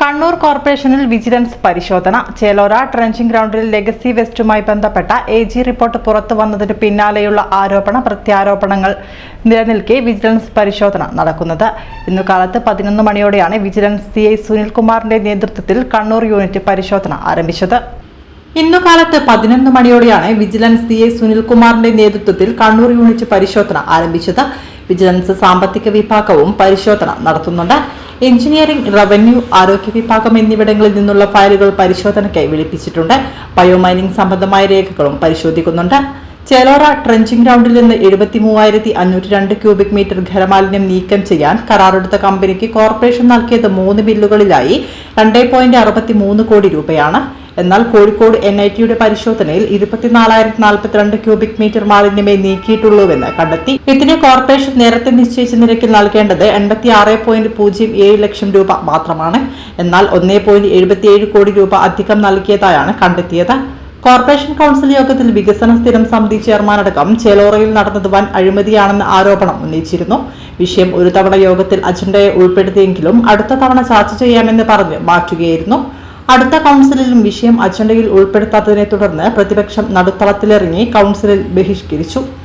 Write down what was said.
കണ്ണൂർ കോർപ്പറേഷനിൽ വിജിലൻസ് പരിശോധന. ചേലോര ട്രെഞ്ചിംഗ് ഗ്രൗണ്ടിൽ ലെഗസി വെസ്റ്റുമായി ബന്ധപ്പെട്ട എ ജി റിപ്പോർട്ട് പുറത്തു വന്നതിന് പിന്നാലെയുള്ള ആരോപണ പ്രത്യാരോപണങ്ങൾ നിലനിൽക്കെ വിജിലൻസ് പരിശോധന നടക്കുന്നത്. ഇന്നു കാലത്ത് പതിനൊന്ന് മണിയോടെയാണ് വിജിലൻസ് സി ഐ സുനിൽകുമാറിന്റെ നേതൃത്വത്തിൽ കണ്ണൂർ യൂണിറ്റ് പരിശോധന ആരംഭിച്ചത്. ഇന്നു കാലത്ത് പതിനൊന്ന് മണിയോടെയാണ് വിജിലൻസ് സി ഐ സുനിൽകുമാറിന്റെ നേതൃത്വത്തിൽ കണ്ണൂർ യൂണിറ്റ് പരിശോധന ആരംഭിച്ചത്. വിജിലൻസ് സാമ്പത്തിക വിഭാഗവും പരിശോധന നടത്തുന്നുണ്ട്. എഞ്ചിനീയറിംഗ് റവന്യൂ ആരോഗ്യ വിഭാഗം എന്നിവിടങ്ങളിൽ നിന്നുള്ള ഫയലുകൾ പരിശോധനയ്ക്കായി വിളിപ്പിച്ചിട്ടുണ്ട്. ബയോമൈനിംഗ് സംബന്ധമായ രേഖകളും പരിശോധിക്കുന്നുണ്ട്. ചേലോറ ട്രെഞ്ചിംഗ് ഗ്രൗണ്ടിൽ നിന്ന് എഴുപത്തി മൂവായിരത്തി അഞ്ഞൂറ്റി രണ്ട് ക്യൂബിക് മീറ്റർ ഖരമാലിന്യം നീക്കം ചെയ്യാൻ കരാറെടുത്ത കമ്പനിക്ക് കോർപ്പറേഷൻ നൽകിയത് മൂന്ന് ബില്ലുകളിലായി. രണ്ടേ പോയിന്റ് അറുപത്തി മൂന്ന് കോടി രൂപയാണ്. എന്നാൽ കോഴിക്കോട് എൻ ഐ ടിയുടെ പരിശോധനയിൽ ഇരുപത്തിനാലായിരത്തി നാൽപ്പത്തിരണ്ട് ക്യൂബിക് മീറ്റർ മാലിന്യമേ നീക്കിയിട്ടുള്ളൂവെന്ന് കണ്ടെത്തി. ഇതിന് കോർപ്പറേഷൻ നേരത്തെ നിശ്ചയിച്ച നിരക്കിൽ നൽകേണ്ടത് എൺപത്തി ആറ് പോയിന്റ് പൂജ്യം ഏഴ് ലക്ഷം രൂപ മാത്രമാണ്. എന്നാൽ ഒന്നേ പോയിന്റ് എഴുപത്തിയേഴ് കോടി രൂപ അധികം നൽകിയതായാണ് കണ്ടെത്തിയത്. കോർപ്പറേഷൻ കൌൺസിൽ യോഗത്തിൽ വികസന സ്ഥിരം സമിതി ചെയർമാനടക്കം ചേലോറയിൽ നടന്നത് വൻ അഴിമതിയാണെന്ന് ആരോപണം ഉന്നയിച്ചിരുന്നു. വിഷയം ഒരു തവണ യോഗത്തിൽ അജണ്ടയെ ഉൾപ്പെടുത്തിയെങ്കിലും അടുത്ത തവണ ചർച്ച ചെയ്യാമെന്ന് പറഞ്ഞ് മാറ്റുകയായിരുന്നു. അടുത്ത കൌൺസിലിലും വിഷയം അജണ്ടയിൽ ഉൾപ്പെടുത്താത്തതിനെ തുടർന്ന് പ്രതിപക്ഷം നടുത്തളത്തിലിറങ്ങി കൌൺസിലിൽ ബഹിഷ്കരിച്ചു